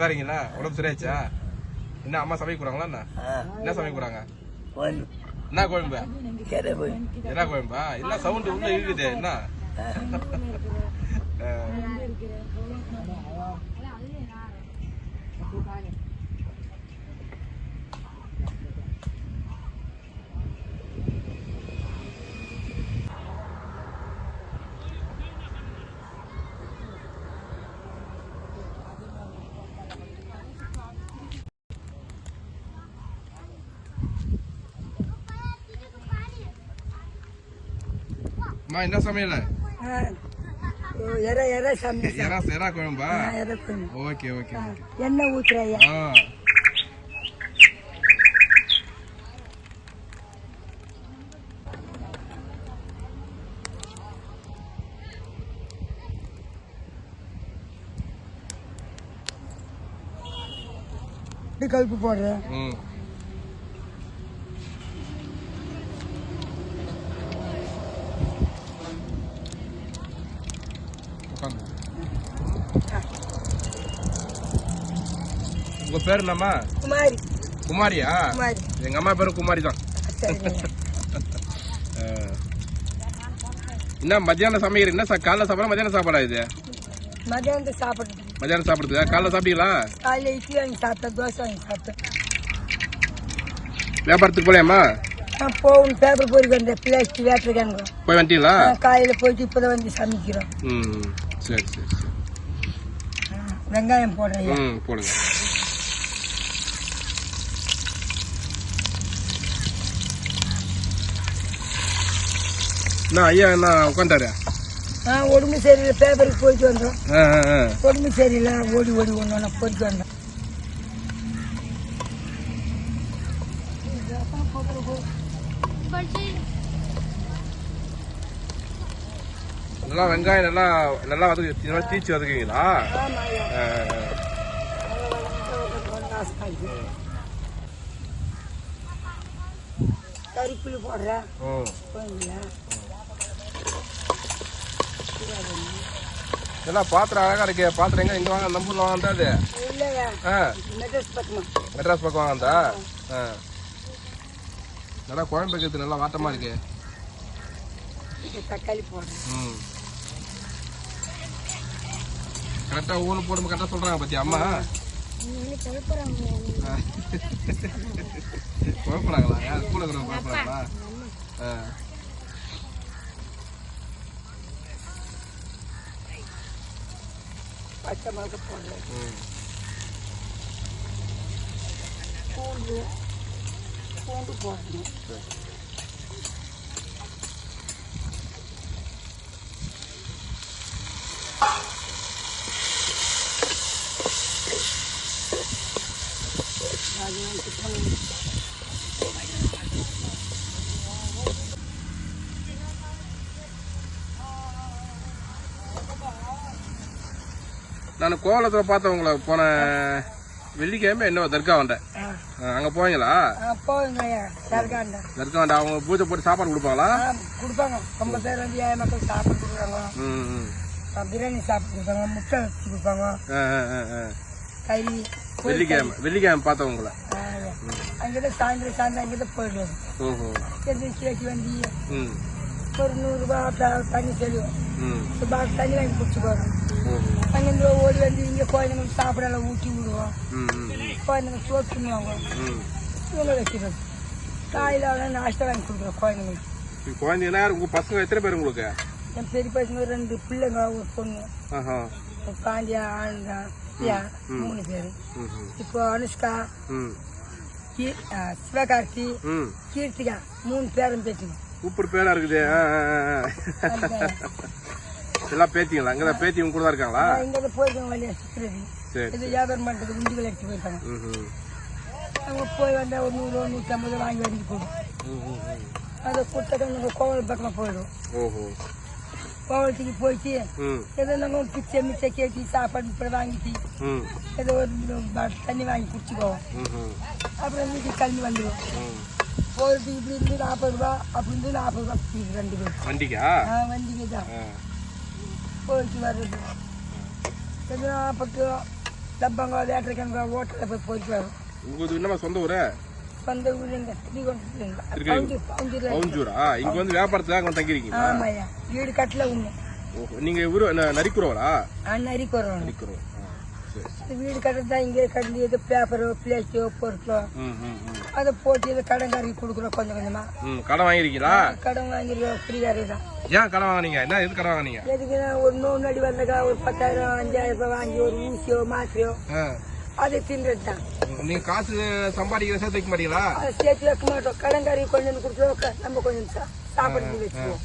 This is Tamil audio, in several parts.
நல்லா இருக்கீங்களா உடம்பு சரியாச்சா என்ன அம்மா சமைக்க போறாங்களா என்ன? என்ன சமைக்க போறாங்க? என்ன குழம்பு என்ன குழம்பா என்ன சவுண்ட் உள்ள இருக்குது என்ன ஆ. அம்மா என்ன சமையல? எற எற சாமி எறா எறா குழம்பா? எற பண்ணு ஓகே ஓகே எண்ணெய் ஊத்துறையா கழுப்பு போடுறேன் பேர் என்னம்மா குமாரி. குமாரியா? குமாரி. எங்க அம்மா பேரும் குமாரி தான். என்ன மத்தியானம் சமைக்கிறீங்க என்ன காலைல சாப்பாடா மத்தியானம் சாப்பாடா இது? மதியானத்துக்கு சாப்பிடுறது. மத்தியானம் சாப்பிடுறதுக்கா? காலைல சாப்பிட்டீங்களா? காலையில் இட்லி வாங்கி சாப்பிட்டேன் தோசை வாங்கி சாப்பிட்டேன். வியாபாரத்துக்கு போலையாம்மா? நான் போகணும் பேப்பர் பொறிக்க வந்தேன். பிளாஸ்டிக் வேட்டிருக்காங்க போய் வந்துட்டீங்களா? காலையில் போயிட்டு இப்போதான் வந்து சமைக்கிறோம். ம் சரி சரி சரி. வெங்காயம் போடுறேன் ம் போடுங்க. என்ன ஐயா என்ன உட்காந்தாரு ஆ உடம்பு சரியில்லை பேப்பருக்கு போயிட்டு வந்தோம். உடம்பு சரியில்லை ஓடி ஓடி ஒன்று போயிட்டு வந்தோம். நல்லா வெங்காயம் நல்லா நல்லா வதக்கு மாதிரி தீச்சு வதக்குவீங்களா. கறிப்புளி போடுறேன். ம் போயிருந்தேன் நல்லா பாத்திரம் அழகா இருக்கு. பாத்திரம் எங்க? இங்க வாங்க. நம்பூர்ல வாங்க. அது. மெட்ரஸ் பக்கமா. வாங்கந்தா நல்லா குழம்பு வைக்கிறது நல்லா வாட்டமா இருக்கு. தக்காளி போடுறேன். ம். கரெக்டா ஊனு போடும் கரெக்டா சொல்றாங்க பத்தி அம்மா? குழப்பறாங்களா. இருக்கிறவங்க குழப்பறாங்களா? ஆ. பச்சை மிளகா போடுறேன் ம். பூண்டு பூண்டு போடணும் அதெல்லாம் சுத்தம் நான் கோவலத்துல பார்த்தேன் உங்களை போன வெள்ளிக்கிழமை என்ன தர்கா வந்தேன் அங்க போவீங்களா? தர்காண்ட அவங்க பூஜை போட்டு சாப்பாடு கொடுப்பாங்களா? கொடுப்பாங்க. ரொம்ப பேர் வந்து ஏழை மக்கள் சாப்பிட்டு கொடுக்குறாங்க. பிரியாணி சாப்பிட்டு கொடுப்பாங்க. முட்டை வச்சு கொடுப்பாங்க. கறி வெள்ளிக்கிழமை வெள்ளிக்கிழமை பார்த்தேன் உங்களை. அங்கிட்ட சாயந்தரம் சாயந்தரம் அங்கிட்ட போயிடுவோம். எதிர்த்து வச்சு வண்டி ம். ஒரு நூறுரூபா தண்ணி செல்லுவோம் ம். பாக்ஸ் தண்ணி வாங்கி குடிச்சுக்குவோம் ஓஹோ. அங்கேருந்து ஓடி வந்து இங்கே குழந்தைங்களுக்கு சாப்பிடலாம் ஊற்றி விடுவோம். குழந்தைங்க சோறு தின்னுவாங்க இவங்க வச்சுருவோம் காலையில் அவனா நாஷ்டா வாங்கி கொடுக்குறோம் குழந்தைங்களுக்கு. யாரு? உங்க பசங்க எத்தனை பேர் உங்களுக்கு? என் பெரிய பசங்க ரெண்டு பிள்ளைங்க ஒரு பொண்ணு. பாண்டியா ஆனந்தா பிரியா மூணு பேர். இப்போ அனுஷ்கா சிவகார்த்தி கீர்த்திகா மூணு பேரும் பேசுங்க சூப்பர் பேரா இருக்குது. எல்லாம் பேத்திங்களா? இங்கதான் பேத்தி உங்க கூட தான் இருக்காங்களா இங்கே போயிருக்காங்க வழியா சரி இது வியாபாரம் பண்ணுறது உண்டிகள் எடுத்து போயிருக்காங்க. அவங்க போய் வந்தால் ஒரு நூறு நூற்றி ஐம்பது வாங்கி வாங்கி போடும். அதை கொடுத்தாக்க நாங்கள் கோவில் பக்கமாக போயிடும். ஓஹோ. கோவலத்துக்கு போயிட்டு ஏதோ நாங்கள் பிச்சை மிச்சை கேட்டு சாப்பாடு இப்படி வாங்கிட்டு ஏதோ ஒரு தண்ணி வாங்கி குடிச்சுக்குவோம். அப்புறம் வீட்டுக்கு கிளம்பி வந்துடுவோம் ம். போகிறதுக்கு இப்படி இருந்து நாற்பது ரூபா அப்படி இருந்து நாற்பது ரூபா ரெண்டு பேரும் வண்டிக்கா? வண்டிக்கு தான். போயிட்டு வர்றது எதுனா பட்டு டப்பாங்க வேட்டரைக்காங்க ஹோட்டலில் போய் போயிட்டு வரோம் உங்களுக்கு என்னமா சொந்த ஊரு? சொந்த ஊர் எங்க? பவுஞ்சூரா இங்க வந்து வியாபாரத்துக்காக வந்து தங்கிருக்கீங்களா ஆமாய்யா. வீடு கட்டல உண்மை ஓஹோ நீங்க ஊரு நரிக்குறவரா? சரி சரி. வீடு கட்டுறது தான் இங்கே கட்டி இது பேப்பரோ பிளேஸ்டோ பொருட்களோ. அதை போட்டு இது கடன்காரங்க கொடுக்குறோம் கொஞ்சம் கொஞ்சமா. கடன் வாங்கிருக்கீங்களா கடன் வாங்கிருக்கோம் ஃப்ரீயாக தான். ஏன் கடன் வாங்குனீங்க? என்ன எது கடன் வாங்குனீங்க? எதுக்குன்னா ஒரு நோய் நடி வந்தாக்கா ஒரு பத்தாயிரம் அஞ்சாயிரம் ரூபாய் வாங்கி ஒரு ஊசியோ மாத்திரையோ. அதை தின்றது தான். நீங்க காசு சம்பாதிக்கிற சேர்த்து வைக்க மாட்டீங்களா? சேர்த்து வைக்க மாட்டோம். கடன்காரி கொஞ்சம் கொடுத்துருவோம் நம்ம கொஞ்சம் சா- சாப்பாடு வச்சுக்குவோம்.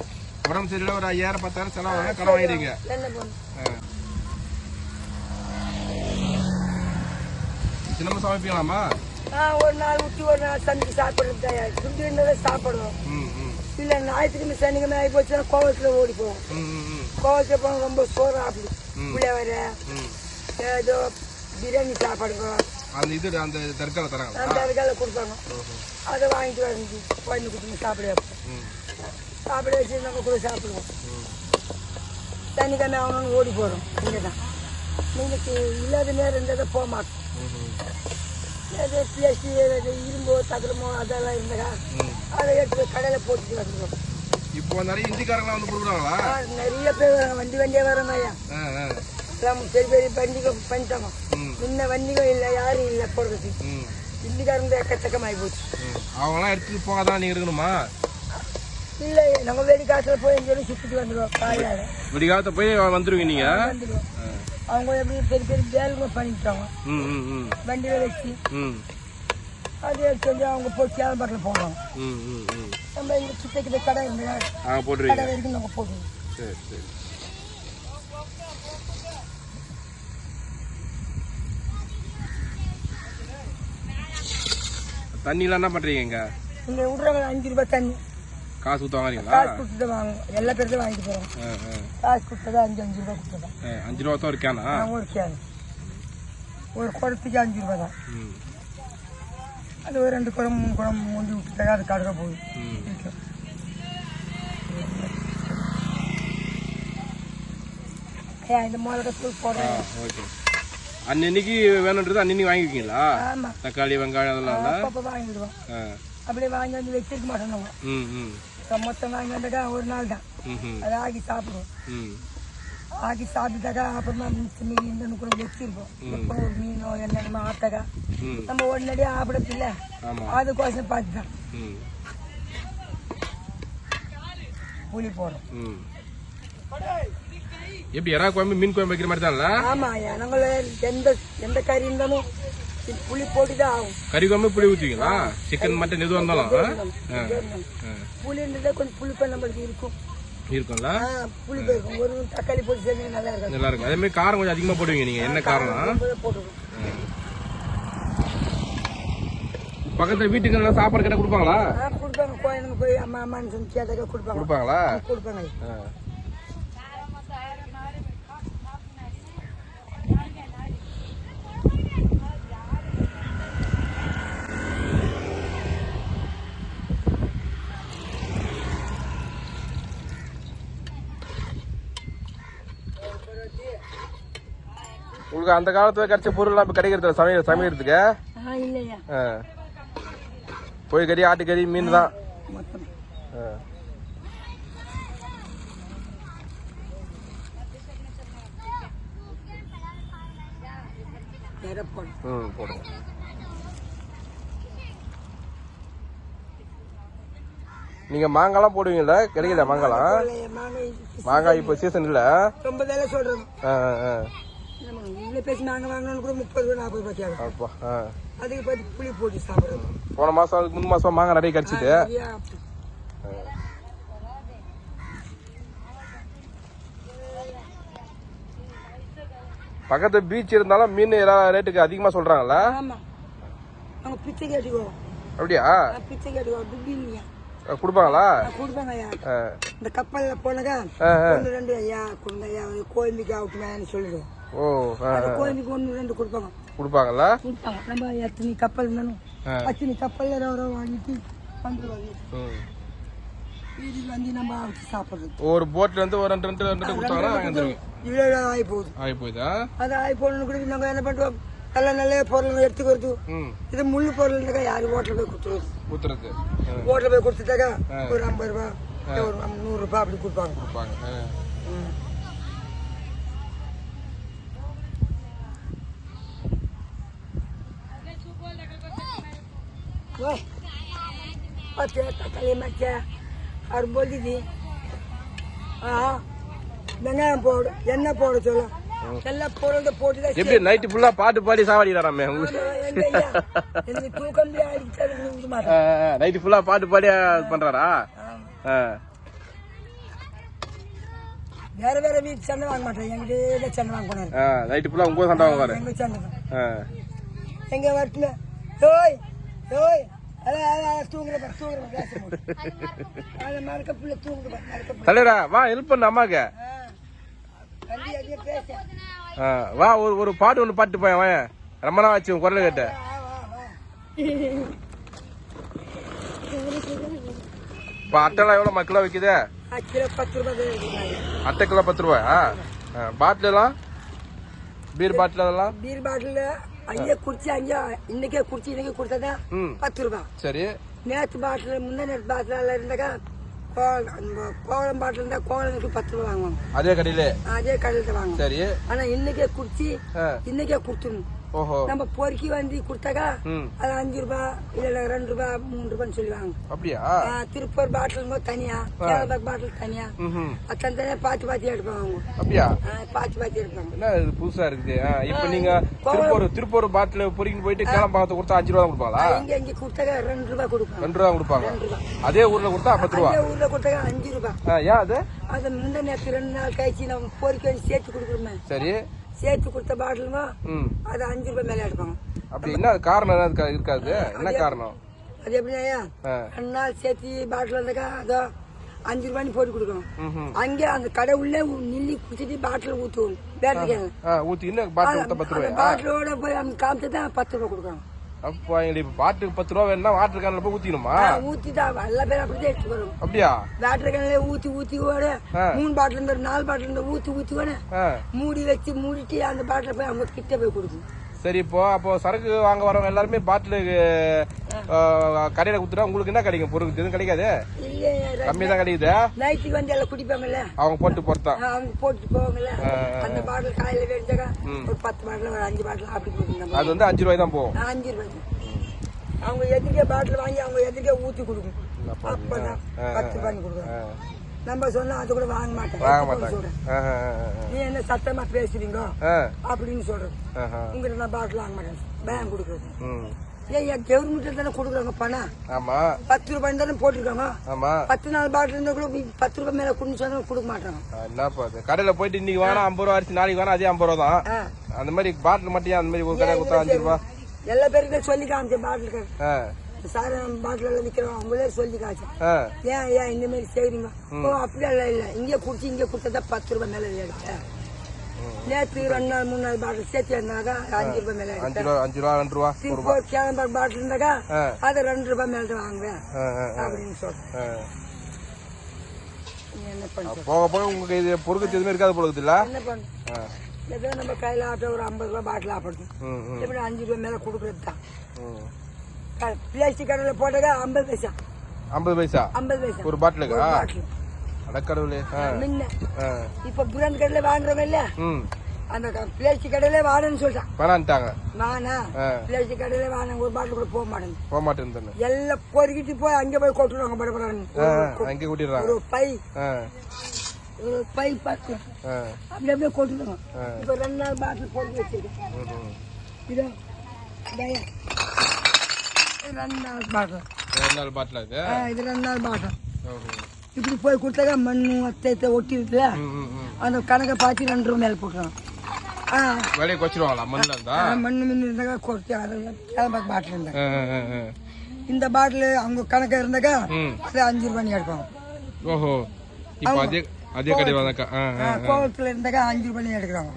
உடம்பு சரியில்லை ஒரு ஐயாயிரம் பத்தாயிரம் செலவு கடன் வாங்கிடுங்க என்ன பண்ணும் சின்னமா சமைப்பீங்களாமா ஒரு நாள் விட்டு ஒரு நாள் சமைச்சு சாப்பிடுறது தான். துண்டு சாப்பிடுவோம். இல்லை ஞாயிற்றுக்கிழமை சனிக்கிழமை ஆகி போச்சுன்னா கோவத்தில் ஓடி போவோம் கோவத்தில் போக ரொம்ப சோறு ம். புளியவர ம். ஏதோ பிரியாணி சாப்பாடுங்க அந்த இது அந்த தற்கால தராங்களா? அந்த அதுக்காக கொடுப்பாங்க. அதை வாங்கிட்டு வந்து குழந்தை குட்டிங்க சாப்பிட சாப்பிட வச்சு நம்ம கூட சாப்பிடுவோம். ம். சனிக்கிழமை ஆகணும்னு ஓடி போகிறோம் இங்கே தான் நீங்கள் இல்லாத நேரம் இருந்ததை போக மாட்டோம் ஏதோ இரும்போ தகரமோ அதெல்லாம் இருந்தாக்கா ம். அதை எடுத்து கடையில் போட்டுட்டு வந்துடுவோம் இப்போ நிறைய இந்திக்காரங்களாம் வந்து கொடுக்குறாங்களா? நிறைய பேர் வராங்க. வண்டி வண்டியே வராங்க ஐயா. எல்லாம் பெரிய பெரிய வண்டிகள் பண்ணிட்டாங்க முன்ன வண்டிகள் இல்லை யாரும் இல்லை போடுறது ம். இந்திக்காரங்க எக்கச்சக்கமாகி போச்சு. அவங்களாம் எடுத்துட்டு போக தான் நீங்க இருக்கணுமா? இல்லை நம்ம வெடி காசில் போய் எங்கேயும் சுற்றிட்டு வந்துடுவோம் காலையில். விடிகாலத்தை போய் வந்துருவீங்க நீங்க? வந்துடுவோம் அவங்க எப்படி பெரிய பெரிய வேலுங்க பண்ணிட்டாங்க வண்டியில் வச்சு. அது எடுத்து அவங்க போய் சேலம்பாட்டில் போடுவாங்க ம் ம் ம். நம்ம இங்கே சுத்த கிட்ட கடை இருந்தா கடை வரைக்கும் நம்ம போடுவோம் சரி சரி. தண்ணிலாம் என்ன பண்றீங்க இங்க விட்றவங்க அஞ்சு ரூபாய் தண்ணி. காசு ஊத்த வாங்குறீங்களா? காசு கொடுத்துட்டு வாங்குவோம். எல்லா பேருக்கும் வாங்கிட்டு போகிறோம். காசு கொடுத்ததா அஞ்சு அஞ்சு ரூபாய் கொடுத்ததா? ஆ, அஞ்சு ரூபா தான் ஒரு கேனா? ஒரு கேன். ஒரு குடத்துக்கு அஞ்சு ரூபாய் தான். அது ஒரு ரெண்டு குடம் மூணு குடம் மூண்டி விட்டுட்டாக்கா அது கடுக்க போகுது. இந்த போடுறேன். ஓகே. அன்னன்னைக்கு வேணுன்றது அன்னன்னைக்கு வாங்கிருக்கீங்களா? ஆமாம் தக்காளி வெங்காயம் அதெல்லாம் வாங்கிடுவோம். அப்படியே வாங்கி வந்து வச்சிருக்க மாட்டோம் ம் ம். மொத்தம் வாங்கி வந்தாக்கா ஒரு நாள் தான் அதை ஆக்கி சாப்பிடுவோம் ம் ஆக்கி சாப்பிட்டுட்டாக்கா அப்புறமா மீதி இந்த கூட வச்சிருப்போம் எப்போ ஒரு மீனோ என்னென்னமோ ஆட்டாக்கா ம் நம்ம உடனடியாக ஆப்பிடத்தில்ல ஆமாம் அதுக்கோசம் பார்த்து தான் புளி போடும் ம் எப்படி எறா குழம்பு மீன் குழம்பு வைக்கிற மாதிரி தான்ல ஆமா நாங்கள் எந்த எந்த கறி இருந்தாலும் புளி போட்டு தான் ஆகும். கறி குழம்பு புளி ஊற்றுவீங்களா சிக்கன் மட்டன் எதுவாக இருந்தாலும் ஆ? ஆ. புளி இருந்தா கொஞ்சம் புளிப்பா நம்மளுக்கு இருக்கும். இருக்கும்ல? புளி இருக்கும் ஒரு தக்காளி போட்டு செஞ்சா நல்லா இருக்கும். நல்லா இருக்கும். அதே மாதிரி காரம் கொஞ்சம் அதிகமாக போடுவீங்க நீங்கள் என்ன காரணம் போட்டுருக்கும் பக்கத்துல வீட்டுக்கு நல்லா சாப்பாடு கேட்டால் கொடுப்பாங்களா? கொடுப்பாங்க. கோயிலுக்கு போய் அம்மா அம்மான்னு சொல்லி கேட்டாக்க கொடுப்பாங்க. கொடுப்பாங்களா? கொடுப்பாங்க. உங்களுக்கு அந்த காலத்துல கிடைச்ச பொருள்லாம் இப்போ கிடைக்கிறது சமையல் சமைக்கிறதுக்கு. கோழி கறி ஆட்டுக்கறி மீன் தான். ம் போடுங்க நீங்க மாங்காய்லாம் போடுவீங்கல்ல? கிடைக்கல மாங்காய்லாம்? மாங்காய் மாங்காய் இப்போ சீசன் இல்ல. ரொம்ப ஆ, ஆ. இவ்வளோ பேசி மாங்காய் வாங்கணும்னு கூட முப்பது ரூபா நாற்பது ரூபாய் கேட்கும். அதுக்கு பார்த்து புளி போட்டு சாப்பிடுறோம் போன மாசம் அதுக்கு முன் மாசம் மாங்காய் நிறைய கிடைச்சிது. பக்கத்து பீச் இருந்தாலும் மீன் எல்லாம் ரேட்டுக்கு அதிகமா கேட்டுக்கோ அப்படியா? கொடுப்பாங்களா. இந்த கப்பல்ல போனாக்கா ரெண்டு ஐயா வந்து கோயம்புக்கு ஆகட்டுமேன்னு சொல்லிடுவோம். ஓ ஒன்று ரெண்டு கொடுப்பாங்க. கொடுப்பாங்கல்ல? கொடுப்பாங்க. நம்ம எத்தனை கப்பல் இருந்தாலும். அத்தனை ரவ வாங்கிட்டு வீட்டுக்கு வந்து நம்ம சாப்பிட்றது. ஒரு போட்ல இருந்து ஒரு ரெண்டு ரெண்டு ரெண்டு கொடுத்தாங்கன்னா வாங்கிருங்க இவ்வளோ ஆகி போகுது ஆகி போகுதா அது ஆகி கூட நாங்கள் என்ன பண்ணுறோம் நல்ல நல்ல பொருள் எடுத்துக்கிறது. இது முள்ளு பொருள் இருந்தாக்கா யாரும் ஹோட்டலில் போய் ஆ, ஹோட்டலில் போய் கொடுத்துட்டாக்கா ஒரு ஐம்பது ரூபா ஒரு நூறுரூபா அப்படி கொடுப்பாங்க. கொடுப்பாங்க. ஆ. ம். ஓய் பச்சை தக்காளி மச்சை அவர் போதிது ஆ வெங்காயம் போடு எண்ணெய் போட சொல்லு எல்லா பொருளை போட்டு எப்படி நைட்டு ஃபுல்லா பாட்டு பாடி சாவடிக்கிறாராமே நைட்டு ஃபுல்லா பாட்டு பாடி பண்றாரா. வேற வேற வீட்டு சண்டை வாங்க மாட்டேன் எங்கிட்ட சண்டை வாங்க போனாரு நைட்டு ஃபுல்லா உங்க சண்டை வாங்குவாரு எங்க சண்டை. எங்க வரட்டுல ஓய் தலைவரா வா ஹெல்ப் பண்ண அம்மாக்கு. வா ஒரு ஒரு பாட்டு ஒன்று பாட்டு போய் வாயேன் ரொம்ப நாள் ஆச்சு உன் குரல் கேட்ட. இப்போ அட்டைலாம் எவ்வளோ விற்குது கிலோ இருக்குது. அட்டை கிலோ பத்து ரூபாயா? ஆ, பாட்டிலெல்லாம் பீர் பாட்டில் அதெல்லாம் பீர் பாட்டில் அங்கேயே குடிச்சு அங்கேயே இன்னைக்கே குடிச்சு இன்னைக்கு கொடுத்தா ம். பத்து ரூபாய் சரி. நேற்று பாட்டில் முந்தா நேற்று பாட்டில் இருந்தாக்கா கோவளம் பாட்டில் இருந்தா கோவலனுக்கு பத்து ரூபா வாங்குவாங்க. அதே கடையிலே? அதே கடையில் வாங்குவோம். சரி. ஆனா இன்னைக்கே குடிச்சு இன்னைக்கே கொடுத்துடணும் நம்ம பொறுக்கி வந்து கொடுத்தாக்கா அது அஞ்சு ரூபாய் இல்ல ரெண்டு ரூபாய் மூணு ரூபான்னு சொல்லுவாங்க. அப்படியா? திருப்பூர் பாட்டில் தனியா பாட்டில் தனியா தனித்தனியா பார்த்து பார்த்து எடுப்பாங்க அவங்க. அப்படியா? ஆ, பார்த்து பார்த்து எடுப்பாங்க என்ன இது புதுசா இருக்குது? ஆ, இப்போ நீங்க திருப்பூர் திருப்பூர் பாட்டில் பொறிக்கிட்டு போயிட்டு கேளம்பாக்கத்தை கொடுத்தா அஞ்சு ரூபா கொடுப்பாங்களா இங்க இங்க கொடுத்தாக்கா ரெண்டு ரூபாய் கொடுப்பாங்க. ரெண்டு ரூபா கொடுப்பாங்க. அதே ஊர்ல கொடுத்தா பத்து ரூபா. ஊர்ல கொடுத்தாக்கா அஞ்சு ரூபாய் ஏன் அது? அது முந்த நேரத்து ரெண்டு நாள் கழிச்சு நம்ம பொறுக்கி சேர்த்து கொடுக்குறோமே சரி. சேர்த்து கொடுத்த பாட்டிலுங்க ம். அது அஞ்சு ரூபாய் மேல எடுப்பாங்க. அப்படி என்ன காரணம் என்ன இருக்கா- இருக்காது? என்ன காரணம்? அது எப்படின்னா. ரெண்டு நாள் சேர்த்து பாட்டில் வந்தாக்கா அதோ அஞ்சு ரூபாய்னு போட்டு கொடுக்கணும். அங்கே அந்த கடை உள்ளே நில்லி குடிச்சிட்டு பாட்டில் ஊற்றுவோம் பேட்டரிக்காங்க இன்னும் பாட்டில் பத்து ரூபாயா? பாட்டிலோட போய் அவங்க காமிச்சு தான் பத்து ரூபா கொடுக்கணும். அப்போ எங்களுக்கு இப்போ பாட்டுக்கு பத்து ரூபா வேணும்னா வாட்டர் கேன்ல போய் ஊத்திக்கணுமா ஊற்றி தான் எல்லா பேரும் அப்படிதான் எடுத்து வரும். அப்படியா? பேட்டரி கேன்ல ஊற்றி ஊற்றி ஓட. மூணு பாட்டில் இருந்து நாலு பாட்டில் இருந்து ஊற்றி ஊற்றி ஓட. மூடி வச்சு மூடிட்டு அந்த பாட்டில் போய் அவங்க கிட்ட போய் கொடுக்கணும் சரி இப்போ அப்போ சரக்கு வாங்க வரவங்க எல்லாருமே பாட்டில் கடையில குத்துட்டா உங்களுக்கு என்ன கிடைக்கும்? பொருள் எதுவும் கிடைக்காது? கம்மி தான் கிடைக்குது? நைட்டுக்கு வந்து எல்லாம் குடிப்பாங்கல்ல? அவங்க போட்டு பொறுத்தான் அவங்க போட்டு போவாங்கல்ல? அந்த பாட்டில் காலையில வெடிச்சாக்கா ஒரு பத்து பாட்டில் ஒரு அஞ்சு பாட்டில் அப்படி கொடுக்கணும் அது வந்து அஞ்சு ரூபாய் தான் போகும். அஞ்சு ரூபாய் அவங்க எதிர்க்கே பாட்டில் வாங்கி அவங்க எதிர்க்கே ஊற்றி கொடுக்கணும். அப்பதான் பத்து ரூபாய் கொடுக்குறோம் நம்ம சொன்னா அது கூட வாங்க மாட்டேன். வாங்க மாட்டாங்க. நீ என்ன சத்தமா பேசுறீங்க? அப்படின்னு சொல்றது. உங்ககிட்ட நான் பாட்டில் வாங்க மாட்டேன். பேங்க் கொடுக்குறது. ஏன் என் கவர்மெண்ட்ல தானே கொடுக்குறாங்க பணம்? ஆமா. பத்து ரூபாய் தானே போட்டிருக்காங்க? ஆமா. பத்து நாள் பாட்டில் இருந்தா கூட பத்து ரூபாய் மேல குடிச்சு சொன்னா கொடுக்க மாட்டாங்க. ஆ, என்னப்பா கடையில போயிட்டு இன்னைக்கு வேணா ஐம்பது ரூபா அரிசி நாளைக்கு வேணா அதே ஐம்பது ரூபா தான். அந்த மாதிரி பாட்டில் மட்டும் அந்த மாதிரி ஒரு கடை கொடுத்தா அஞ்சு ரூபா? எல்லா பேருக்கும் சொல்லி காமிச்சேன் பாட்டிலுக்கு. ஆ. சார் பாட்டில் நிக்கிறோம் அவங்களே சொல்லி காமிச்சேன் ஆ. ஏன் ஏன் இந்த மாதிரி செய்றீங்க? ஓ அப்படியெல்லாம் இல்லை. இங்கே குடிச்சு இங்கே கொடுத்தா பத்து ரூபாய் மேலே எடுத்தேன் நேற்று ரெண்டு நாள் மூணு நாள் பாட்டில் சேர்த்து இருந்தாக்கா அஞ்சு ரூபாய் மேலே அஞ்சு ரூபா ரூபா ரெண்டு ரூபா ரூபா. திருப்பூர் கிளம்ப பாட்டில் இருந்தாக்கா. அது ரெண்டு ரூபாய் மேலே வாங்குவேன். அப்படின்னு சொல்றேன். போக போக உங்களுக்கு இது பொறுக்கு எதுவுமே இருக்காது பொழுது இல்ல? என்ன பண்ண? ஆ. ஏதோ நம்ம கையில் ஆட்ட ஒரு ஐம்பது ரூபாய் பாட்டில் ஆப்படுது எப்படி அஞ்சு ரூபாய் மேலே கொடுக்குறது தான். பிளாஸ்டிக் கடையில் போட்டாக்கா ஐம்பது பைசா. ஐம்பது பைசா? ஐம்பது பைசா. ஒரு பாட்டிலுக்கா? பாட்டில். அடக்கடவுளே முன்ன. இப்போ புரான் கடையில் வாங்குறவங்க இல்ல? அந்த பிளாஸ்டிக் கடையில வாடன்னு சொல்லிட்டான் வேணான்ட்டாங்க ஆ. பிளாஸ்டிக் கடையில வாங்க ஒரு பாட்டில் கூட போக மாட்டேன். போக மாட்டேன்னு எல்லாம் பொறுக்கிட்டு போய் அங்கே போய் கொட்டுருவாங்க படப்படான்னு அங்கே கூட்டிடுறாங்க. ஒரு பை. ஒரு பை பார்த்து ஆ. அப்படி அப்படியே கொட்டுருவாங்க இப்போ ரெண்டு நாள் பாட்டில் போட்டு வச்சிருக்கேன். ம், பாட்டில் ம், இப்படி போய் கொடுத்தாக்கா மண்ணு அத்தை ஒட்டி இருக்குல்ல? ம், ம், ம். அந்த கணக்கை பார்த்து ரெண்டு ரூபா மேலே மண்ணில் இருந்தா? ஆ, மண்ணு மின்னு இருந்தாக்கா கொட்டி அதை கிளம்ப பாட்டில் ஆ. இந்த பாட்டில் அவங்க கணக்கு இருந்தாக்கா அது அஞ்சு ரூபாய் எடுப்பாங்க ஓஹோ. இப்போ அதே கோவத்தில் இருந்தாக்கா அஞ்சு ரூபாய் எடுக்கிறாங்க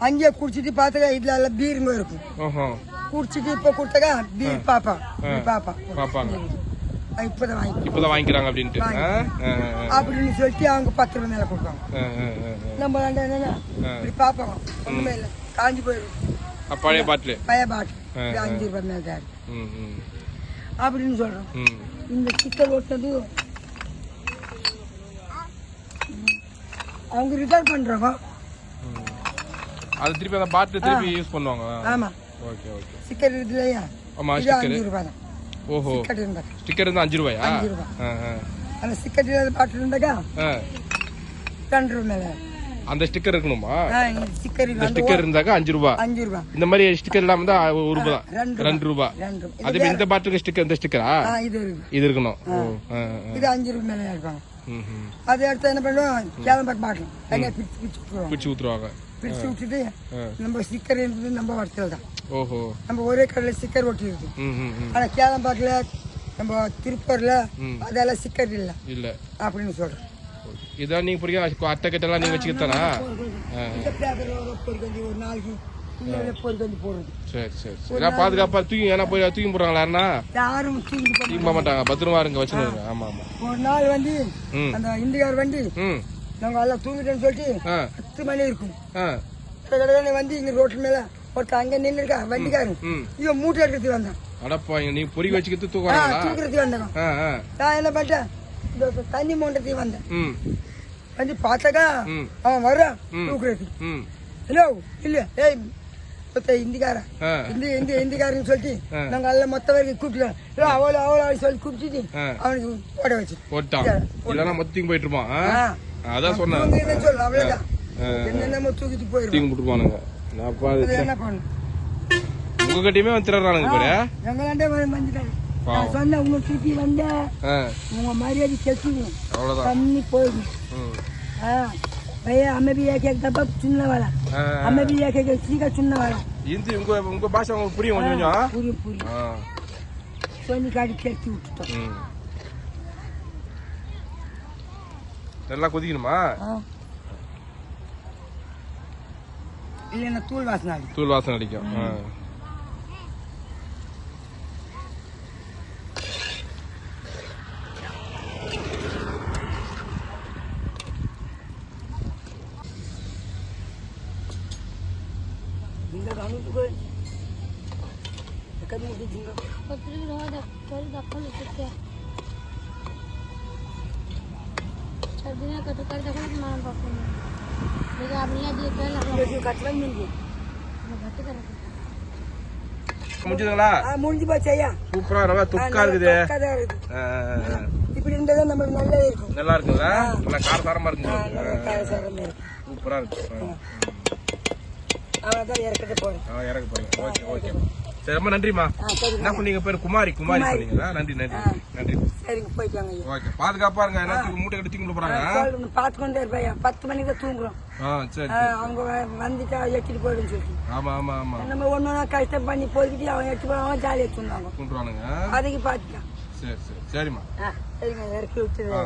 அங்கேயே குடிச்சிட்டு பார்த்தாக்கா இதுல எல்லாம் பீருங்க இருக்கும். குடிச்சிட்டு இப்போ கொடுத்தாக்கா பீர் பாப்பா. பாப்பா. பார்ப்பாங்க நான் இப்பதான் வாங்கி இப்பதான் வாங்கிக்கிறாங்க அப்படின்ட்டு. அப்படின்னு சொல்லிட்டு அவங்க பத்து ரூபா மேல கொடுப்பாங்க. நம்ம என்னன்னா இப்படி பார்ப்போம் ஒண்ணுமே இல்லை. காஞ்சி போயிடும். பழைய பாட்டிலு. பய பாட்டு இது அஞ்சு ரூபாய் மேல தான் அப்படின்னு சொல்றோம். இந்த சிக்கன் ஓட்டுனது அவங்க ரிட்டர்ன் பண்றாங்க. அது திருப்பி அந்த பாட்டில் திருப்பி யூஸ் பண்ணுவாங்க ஆமா. ஓகே ஓகே இல்லையா ஆமா ஸ்டிக்கர் ரூபாய் தான் ஓஹோ இருந்தா ஸ்டிக்கர் இருந்தா அஞ்சு ரூபாயா அஞ்சு ரூபாய். ஆ, ஆ. அந்த சிக்கன் இல்லாத பாட்டு இருந்தாக்கா ஆ. ரெண்டு ரூபாய் மேல அந்த ஸ்டிக்கர் இருக்கணுமா இந்த ரெண்டு ஸ்டிக்கர் இருந்தாக்கா அஞ்சு ரூபா அஞ்சு ரூபாய் இந்த மாதிரி ஸ்டிக்கர் இல்லாம தான் ஒரு ரூபா ரெண்டு ரூபா அது இந்த பாட்டுக்கு ஸ்டிக்கர் இந்த ஸ்டிக்கரா இது இது இருக்கணும் அஞ்சு ரூபாய் மேல இருப்பாங்க ம், ம். அதை எடுத்து என்ன பண்ணுவோம் கேளம்பாக்கு பாட்டில் பிடிச்சி பிரிச்சு விட்டுட்டு. நம்ம ஸ்டிக்கர் இருந்தது நம்ம வளர்த்தல் தான். ஓஹோ. நம்ம ஒரே கடையில் ஸ்டிக்கர் ஒட்டி இருக்கு ம் ம் ம். ஆனால் கேளம்பாக்கில் நம்ம திருப்பூரில். அதெல்லாம் ஸ்டிக்கர் இல்லை. இல்ல. அப்படின்னு சொல்கிறேன் இதான் நீங்க புரியும் அட்டை கட்டெல்லாம் நீங்க வச்சுக்கிட்டானா ஒரு நாளைக்கு சரி சரி சரி. பாதுகாப்பா தூக்கி ஏன்னா போய் தூக்கி போடுறாங்களா யாருன்னா? யாரும் தூக்கி போக மாட்டாங்க. பத்திரமா இருங்க வச்சுருங்க ஆமா ஆமா. ஒரு நாள் வண்டி ம். அந்த இந்தியார் வண்டி நாங்கள் எல்லாம் தூங்கிட்டோன்னு சொல்லிட்டு பத்து மணி இருக்கும். கடகடன்னு வந்து இங்கே ரோட்டு மேலே ஒருத்தர் அங்கே நின்று இருக்கா வண்டிக்காரன். ம் இவன் மூட்டை எடுக்கிறதுக்கு வந்தான். அடப்பா நீ பொறி வச்சுக்கிட்டு தூக்குறாங்களா தூக்குறதுக்கு ஆ நான் என்ன பண்ணிட்டேன்? தண்ணி மோண்டத்துக்கு வந்தேன். வந்து பார்த்தாக்கா அவன் வர்றான். தூக்குறதுக்கு. ம். ஹலோ இல்ல ஏய் ஒருத்த இந்திக்காரன். இந்த இந்த இந்திக்காரன்னு சொல்லிட்டு. நாங்க எல்லாம் மொத்த வரைக்கும் கூப்பிட்டுலாம் அவ்வளோ அவ்வளோ சொல்லி கூப்பிட்டுட்டு ஆ. அவனுக்கு போட வச்சு. போட்டான். இல்லைன்னா மொத்தம் போயிட்டு இருப்பான். அதான் சொன்னேன். தூக்கிட்டு போயிருவானுங்க உங்க கட்டியுமே வந்துடுறானுங்க பாரு எங்களாண்டே வந்துட்டாங்க சொன்ன உங்க சுத்தி வந்த உங்க மரியாதை செத்துக்கும் தண்ணி போயிடும். பையன் அமைதியா கேட்கப்ப சின்ன வேலை. அமைதியா கேட்க சீக்கிரம் சின்ன வேலை. இந்தி உங்க உங்க பாஷை உங்களுக்கு புரியும் கொஞ்சம் கொஞ்சம்? புரியும் புரியும். நல்லா கொதிக்கணுமா? இல்லைன்னா தூள் வாசனை தூள் வாசனை அடிக்கும். முடிஞ்சதுங்களா முடிஞ்சு போச்சு ஐயா சூப்பரா நல்லா துக்கா இருக்குது இப்படி இருந்தது நம்ம நல்லா இருக்கும் நல்லா இருக்குங்களா நல்லா காரசாரமா இருக்கு சூப்பரா இருக்கு அவ்வளோதான் இறக்கிட்டு போறேன் ஆ இறக்க போறேன் ஓகே ஓகே ரொம்ப நன்றிம்மா என்ன சொன்னீங்க பேர் குமாரி குமாரி சொன்னீங்களா நன்றி நன்றி நன்றி சரிங்க போயிட்டு வாங்க ஐயா. ஓகே பாதுகாப்பா இருங்க எல்லாத்துக்கும் மூட்டை கட்டி தூக்கி போறாங்க. சொல்லுங்க பார்த்துக்கொண்டே இருப்பையா பத்து மணிக்கு தான் தூங்குறோம். அவங்க வந்துட்டா எட்டிட்டு போயிடுன்னு சொல்லிட்டு. ஆமா ஆமா ஆமா. நம்ம ஒன்றா கஷ்டம் பண்ணி போய்கிட்டு அவன் எடுத்து போய் அவன் சொன்னாங்க கொண்டுருவானுங்க அதுக்கு பார்த்துட்டான் சரி சரி. சரிம்மா. ஆ சரிங்க இறக்கி விட்டுரு. ஆ.